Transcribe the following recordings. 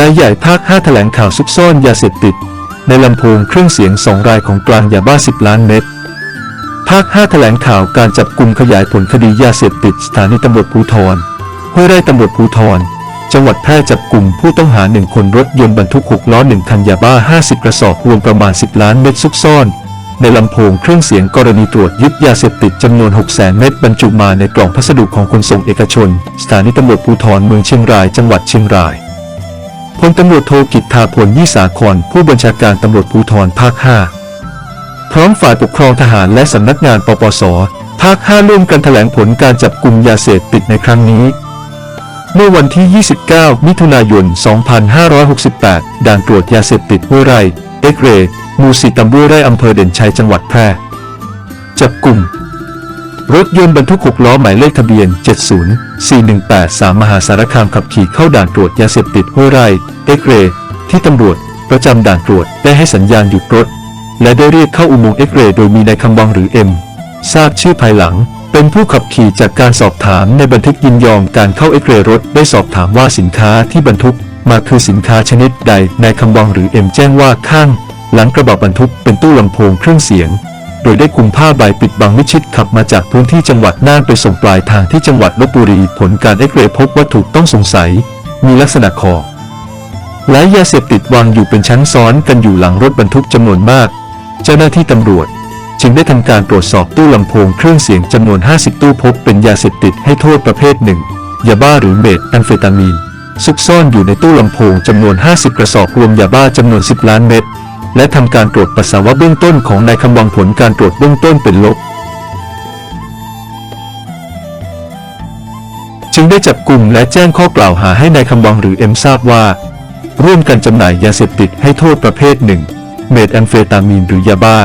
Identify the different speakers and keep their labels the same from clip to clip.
Speaker 1: นายใหญ่ภาค 5 แถลงข่าวซุกซ่อนยาเสพติด ในลำโพงเครื่องเสียงสองรายของกลางยาบ้า 10 ล้านเม็ด ภาค 5 แถลงข่าวการจับกลุ่มขยายผลคดียาเสพติดสถานีตำรวจภูธรห้วยไร่ตำรวจภูธรจังหวัดแพร่จับกลุ่มผู้ต้องหาหนึ่งคนรถยนต์บรรทุก 6 ล้อ1คันยาบ้า 50 กระสอบรวมประมาณ 10 ล้านเม็ดซุกซ่อน ในลำโพงเครื่องเสียงกรณีตรวจยึดยาเสพติดจำนวน 600,000เม็ดบรรจุมาในกล่องพัสดุของขนส่งเอกชน สถานีตำรวจภูธรเมืองเชียงรายจังหวัดเชียงราย พลตำรวจโทกิตทาพลยี่สาครผู้บัญชาการตำรวจภูธรภาค 5 พร้อมฝ่ายปกครองทหารและสำนักงานปปส ภาค 5 ร่วมกันแถลงผลการจับกลุ่มยาเสพติดในครั้งนี้ เมื่อวันที่ 29 มิถุนายน 2568 ด่านตรวจยาเสพติดห้วยไร่เอ็กเรมูสีตำบลไร่อำเภอเด่นชัยจังหวัดแพร่ จับกลุ่ม รถยนต์บรรทุก 6 ล้อหมายเลขทะเบียน 704183 มหาสารคามขับขี่เข้าด่านตรวจยาเสพติดห้วยไร่เอ็กเร ที่ตำรวจ ประจำด่านตรวจได้ให้สัญญาณหยุดรถ และได้เรียกเข้าอุโมงค์เอ็กเร โดยมีนายคำวังหรือเอ็มทราบชื่อภายหลัง เป็นผู้ขับขี่จากการสอบถามในบันทึกยินยอมการเข้าเอ็กเรรถได้สอบถามว่าสินค้าที่บรรทุก มาคือสินค้าชนิดใดนายคำวังหรือเอ็มแจ้งว่าข้าง หลังกระบะบรรทุกเป็นตู้ลำโพงเครื่องเสียง โดยได้คุมผ้าใบปิดบังมิชิดขับมาจากพื้นที่จังหวัดน่านไปส่งปลายทางที่จังหวัดลบบุรีผลการเอ็กเรย์พบวัตถุต้องสงสัย มีลักษณะคอและยาเสพติดวางอยู่เป็นชั้นซ้อนกันอยู่หลังรถบรรทุกจำนวนมาก เจ้าหน้าที่ตำรวจ จึงได้ทำการตรวจสอบตู้ลำโพงเครื่องเสียงจำนวน 50 ตู้พบเป็นยาเสพติดให้โทษประเภทหนึ่งยาบ้าหรือเมทแอมเฟตามีนซุกซ่อนอยู่ในตู้ลำโพงจำนวน 50 กระสอบรวมยาบ้าจำนวน 10 ล้านเม็ด และทำการตรวจปัสสาวะเบื้องต้นของนายคำวังผลการตรวจเบื้องต้นเป็นลบ จึงได้จับกลุ่มและแจ้งข้อกล่าวหาให้นายคำวังหรือเอ็มทราบว่า ร่วมกันจำหน่ายยาเสพติดให้โทษประเภทหนึ่งเมทแอมเฟตามีนหรือยาบ้า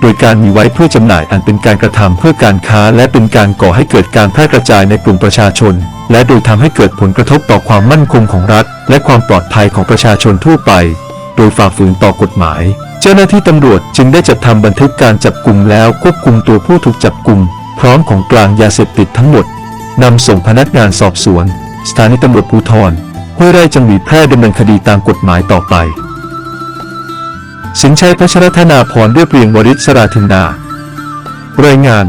Speaker 1: โดยการมีไว้เพื่อจำหน่ายอันเป็นการกระทำเพื่อการค้า และเป็นการก่อให้เกิดการแพร่กระจายในกลุ่มประชาชน และโดยทำให้เกิดผลกระทบต่อความมั่นคงของรัฐ และความปลอดภัยของประชาชนทั่วไป โดยฝ่าฝืนต่อกฎหมาย เจ้าหน้าที่ตำรวจจึงได้จัดทำบันทึกการจับกลุ่มแล้วควบคุมตัวผู้ถูกจับกลุ่ม พร้อมของกลางยาเสพติดทั้งหมดนำส่งพนักงานสอบสวน สถานีตำรวจภูธรห้วยไร่จังหวัดแพร่ดำเนินคดีตามกฎหมายต่อไปสินชัยพัชรธนาพรเรียบเรียงวริศราธินา รายงาน